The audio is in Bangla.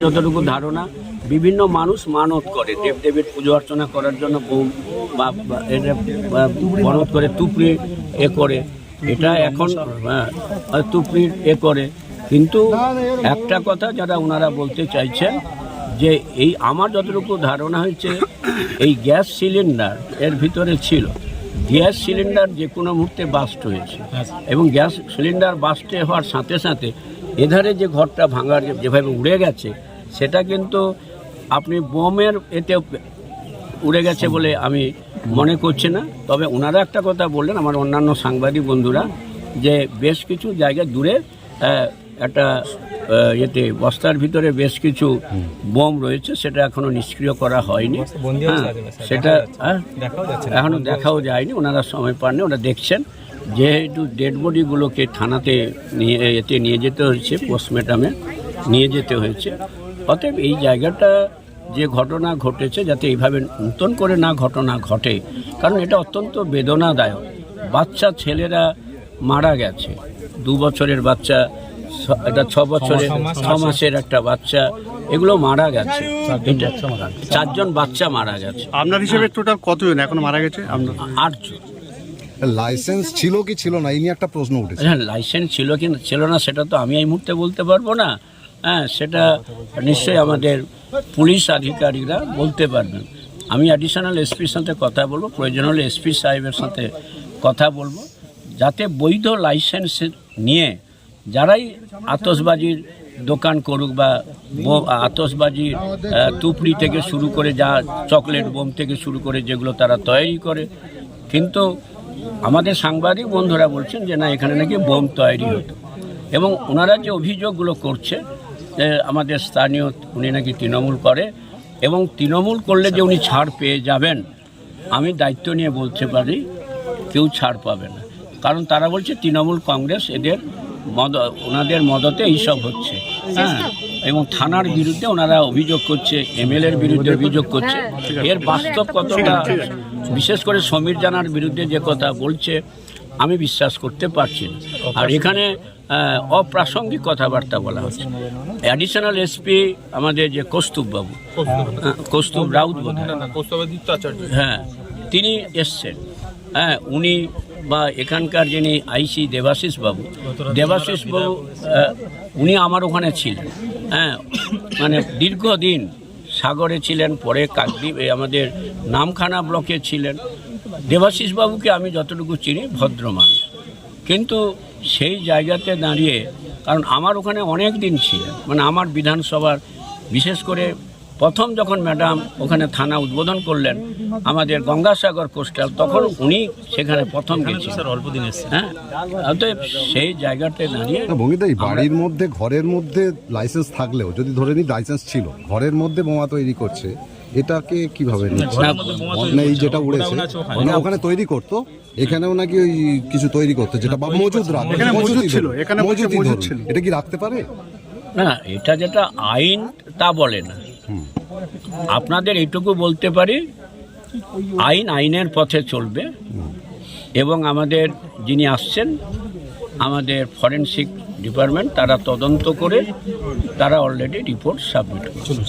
যতটুকু ধারণা বিভিন্ন মানুষ মানত করে। দেবদেবীর পুজো অর্চনা করার জন্য বোম বা মানত করে তুপড়ি এ করে। এটা এখন হ্যাঁ, তুপড়ির এ করে। কিন্তু একটা কথা যারা ওনারা বলতে চাইছেন যে এই আমার যতটুকু ধারণা হয়েছে এই গ্যাস সিলিন্ডার এর ভিতরে ছিল। গ্যাস সিলিন্ডার যে কোনো মুহূর্তে বাস্ট হয়েছে। এবং গ্যাস সিলিন্ডার বাস্টে হওয়ার সাথে সাথে এধারে যে ঘরটা ভাঙার যেভাবে উড়ে গেছে সেটা কিন্তু আপনি বোমের এতে উড়ে গেছে বলে আমি মনে করছি না। তবে ওনারা একটা কথা বললেন আমার অন্যান্য সাংবাদিক বন্ধুরা যে বেশ কিছু জায়গা দূরে একটা ইয়েতে বস্তার ভিতরে বেশ কিছু বোম রয়েছে সেটা এখনও নিষ্ক্রিয় করা হয়নি। হ্যাঁ, সেটা হ্যাঁ, এখনও দেখাও যায়নি ওনারা সময় পাননি ওরা দেখছেন। যেহেতু ডেড বডিগুলোকে থানাতে নিয়ে এতে নিয়ে যেতে হয়েছে পোস্টমর্টমে নিয়ে যেতে হয়েছে। অতএব এই জায়গাটা যে ঘটনা ঘটেছে যাতে এইভাবে নতুন করে না ঘটনা ঘটে কারণ এটা অত্যন্ত বেদনাদায়ক। বাচ্চা ছেলেরা মারা গেছে। দু বছরের বাচ্চা এটা ছ বছরের ছ মাসের। একটা বাচ্চা এগুলো মারা গেছে। চারজন বাচ্চা মারা গেছে। আপনার হিসেবে টোটাল কতজন এখন মারা গেছে? আপনার আটজন। লাইসেন্স ছিল কি ছিল না? এই নিয়ে একটা প্রশ্ন উঠেছে। হ্যাঁ লাইসেন্স ছিল কি না- ছিল না সেটা তো আমি এই মুহূর্তে বলতে পারব না। হ্যাঁ সেটা নিশ্চয়ই আমাদের পুলিশ আধিকারিকরা বলতে পারবেন। আমি অ্যাডিশনাল এসপির সাথে কথা বলব প্রয়োজন হলে এসপি সাহেবের সাথে কথা বলব, যাতে বৈধ লাইসেন্স নিয়ে যারাই আতসবাজির দোকান করুক বা আতসবাজির তুপড়ি থেকে শুরু করে যা চকলেট বোম থেকে শুরু করে যেগুলো তারা তৈরি করে। কিন্তু আমাদের সাংবাদিক বন্ধুরা বলছেন যে না, এখানে নাকি বোম তৈরি হতো। এবং ওনারা যে অভিযোগগুলো করছে আমাদের স্থানীয় উনি নাকি তৃণমূল করে এবং তৃণমূল করলে যে উনি ছাড় পেয়ে যাবেন আমি দায়িত্ব নিয়ে বলতে পারি কেউ ছাড় পাবে না। কারণ তারা বলছে তৃণমূল কংগ্রেস এদের মদ ওনাদের মদতে এইসব হচ্ছে। হ্যাঁ এবং থানার বিরুদ্ধে ওনারা অভিযোগ করছে এমএলএর বিরুদ্ধে অভিযোগ করছে। এর বাস্তব কতটা বিশেষ করে সমীর জানার বিরুদ্ধে যে কথা বলছে আমি বিশ্বাস করতে পারছি না। আর এখানে অপ্রাসঙ্গিক কথাবার্তা বলা হচ্ছে। অ্যাডিশনাল এসপি আমাদের যে কৌস্তুভ বাবু হ্যাঁ, কৌস্তুভ রাউত বোধ হ্যাঁ। তিনি এসছেন। হ্যাঁ উনি বা এখানকার যিনি আইসি দেবাশিস বাবু দেবাশিস বাবু উনি আমার ওখানে ছিলেন। হ্যাঁ মানে দীর্ঘদিন সাগরে ছিলেন পরে কাকদ্বীপ আমাদের নামখানা ব্লকে ছিলেন। দেবাশিস বাবুকে আমি যতটুকু চিনি ভদ্র মানুষ। কিন্তু সেই জায়গাতে দাঁড়িয়ে কারণ আমার ওখানে অনেক দিন ছিলেন মানে আমার বিধানসভার বিশেষ করে প্রথম যখন ম্যাডাম ওখানে থানা উদ্বোধন করলেন আমাদের গঙ্গাসাগর কোস্টাল তখন উনি সেখানে প্রথম গেছিলেন অল্প দিন হ্যাঁ অতএব সেই জায়গাতে দাঁড়িয়ে না ভঙ্গিদা বাড়ির মধ্যে ঘরের মধ্যে লাইসেন্স থাকলেও যদি ধরে নিই লাইসেন্স ছিল ঘরের মধ্যে বোমা তৈরি করছে এটাকে কীভাবে না, মানে এই যেটা উড়েছে মানে ওখানে। তৈরি করতো এখানেও নাকি ওই কিছু তৈরি করতো যেটা বা মজুদ রাখে এখানে মজুদ ছিল, এখানে মজুদ ছিল। এটা কি রাখতে পারে? না এটা যেটা আইন তা বলে না। আপনাদের এইটুকু বলতে পারি আইন আইনের পথে চলবে। এবং আমাদের যিনি আসছেন আমাদের ফরেনসিক ডিপার্টমেন্ট তারা তদন্ত করে তারা অলরেডি রিপোর্ট সাবমিট করছে।